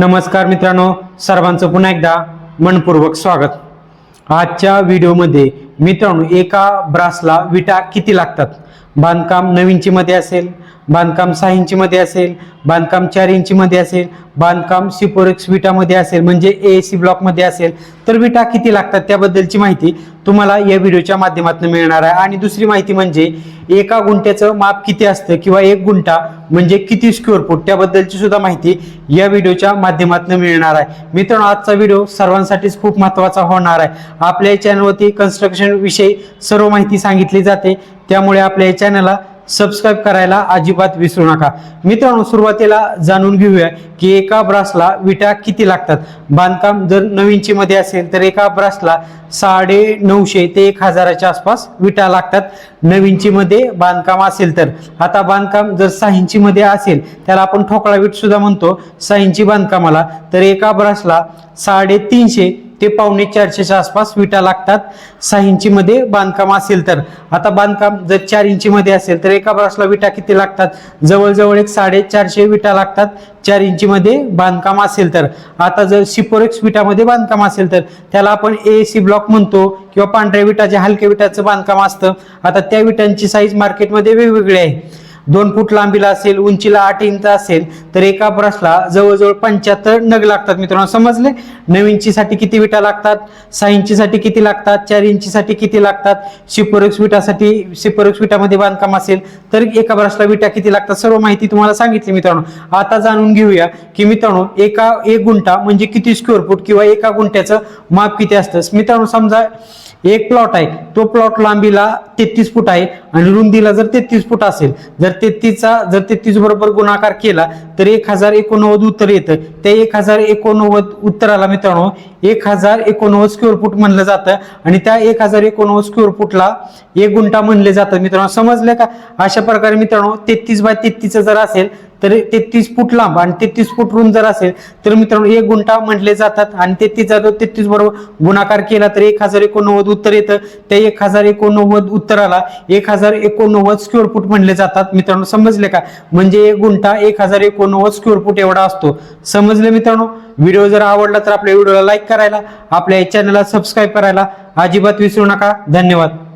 नमस्कार मित्रांनो सर्वांचं पुन्हा एकदा मनपूर्वक स्वागत. आजच्या व्हिडिओमध्ये मित्रांनो एका ब्रासला विटा किती लागतात? बांधकाम नवीनची मध्ये असेल बांधकाम सहा इंचीमध्ये असेल बांधकाम चार इंचीमध्ये असेल बांधकाम सिपोरेक्स विटामध्ये असेल म्हणजे ए सी ब्लॉकमध्ये असेल तर विटा किती लागतात त्याबद्दलची माहिती तुम्हाला या व्हिडिओच्या माध्यमातून मिळणार आहे. आणि दुसरी माहिती म्हणजे एका गुंठ्याचं माप किती असतं किंवा एक गुंठा म्हणजे किती स्क्वेअर फूट त्याबद्दलची सुद्धा माहिती या व्हिडिओच्या माध्यमातून मिळणार आहे. मित्रांनो आजचा व्हिडिओ सर्वांसाठीच खूप महत्त्वाचा होणार आहे. आपल्या या चॅनलवरती कन्स्ट्रक्शन विषयी सर्व माहिती सांगितली जाते. त्यामुळे आपल्या या चॅनलला सबस्क्राईब करायला अजिबात विसरू नका. मित्रांनो सुरुवातीला जाणून घेऊया की एका ब्रासला विटा किती लागतात. बांधकाम जर नऊ असेल तर एका ब्रासला साडे नऊशे ते एक हजाराच्या आसपास विटा लागतात. नवीनचीमध्ये बांधकाम असेल तर. आता बांधकाम जर सहा असेल त्याला आपण ठोकळा विट सुद्धा म्हणतो सहा इंची बांधकामाला. तर एका ब्रासला साडेतीनशे ते पावणे चारशेच्या आसपास विटा लागतात. सहा इंचीमध्ये बांधकाम असेल तर. आता बांधकाम जर चार इंचीमध्ये असेल तर एका ब्रासला विटा किती लागतात? जवळजवळ एक साडेचारशे विटा लागतात. चार इंचीमध्ये बांधकाम असेल तर. आता जर सिपोरेक्स विटामध्ये बांधकाम असेल तर त्याला आपण ए सी ब्लॉक म्हणतो किंवा पांढऱ्या विटाचे हलक्या विटाचं बांधकाम असतं. आता त्या विटांची साईज मार्केटमध्ये वेगवेगळी आहे. दोन फूट लांबीला असेल उंचीला आठ इंच असेल तर एका ब्रशला जवळजवळ पंच्याहत्तर नग लागतात मित्रांनो. समजले? नऊ इंचीसाठी किती विटा लागतात? सहा इंचीसाठी किती लागतात? चार इंचीसाठी किती लागतात? शिपोरेक्स विटासाठी शिपोरेक्स विटामध्ये बांधकाम असेल तर एका ब्रशला विटा किती लागतात? सर्व माहिती तुम्हाला सांगितली मित्रांनो. आता जाणून घेऊया की मित्रांनो एका एक गुंठा म्हणजे किती स्क्वेअर फूट किंवा एका गुंठ्याचं माप किती असतं? मित्रांनो समजा एक प्लॉट आहे. तो प्लॉट लांबीला तेहतीस फूट आहे आणि रुंदीला जर तेहतीस फूट असेल जर तेहतीसचा जर तेहतीस बरोबर गुणाकार केला तर एक हजार एकोणनव्वद उत्तर येतं. त्या एक हजार एकोणनव्वद उत्तराला मित्रांनो एक हजार एकोणनव्वद स्क्वेअर फूट म्हणलं जातं. आणि त्या एक हजार एकोणनव्वद स्क्वेअर फूटला एक गुंठा म्हणले जातं. मित्रांनो समजलं का? अशा प्रकारे मित्रांनो तेहतीस बाय तेहतीसचं जर असेल तर तेहतीस फूट लांब आणि तेहतीस फूट रुंद जर असेल तर मित्रांनो एक गुंठा म्हटले जातात आणि तेहतीस जातो तेहतीस बरोबर गुणाकार केला तर एक हजार एकोणनव्वद उत्तर येतं. त्या एक हजार एकोणनव्वद उत्तराला एक हजार एकोणनव्वद स्क्वेअर फूट म्हणले जातात. मित्रांनो समजले का? म्हणजे एक गुंठा एक हजार एकोणनव्वद स्क्वेअर फूट एवढा असतो. समजले मित्रांनो? व्हिडिओ जर आवडला तर आपल्या व्हिडिओला लाईक करायला आपल्या चॅनलला सबस्क्राईब करायला अजिबात विसरू नका. धन्यवाद.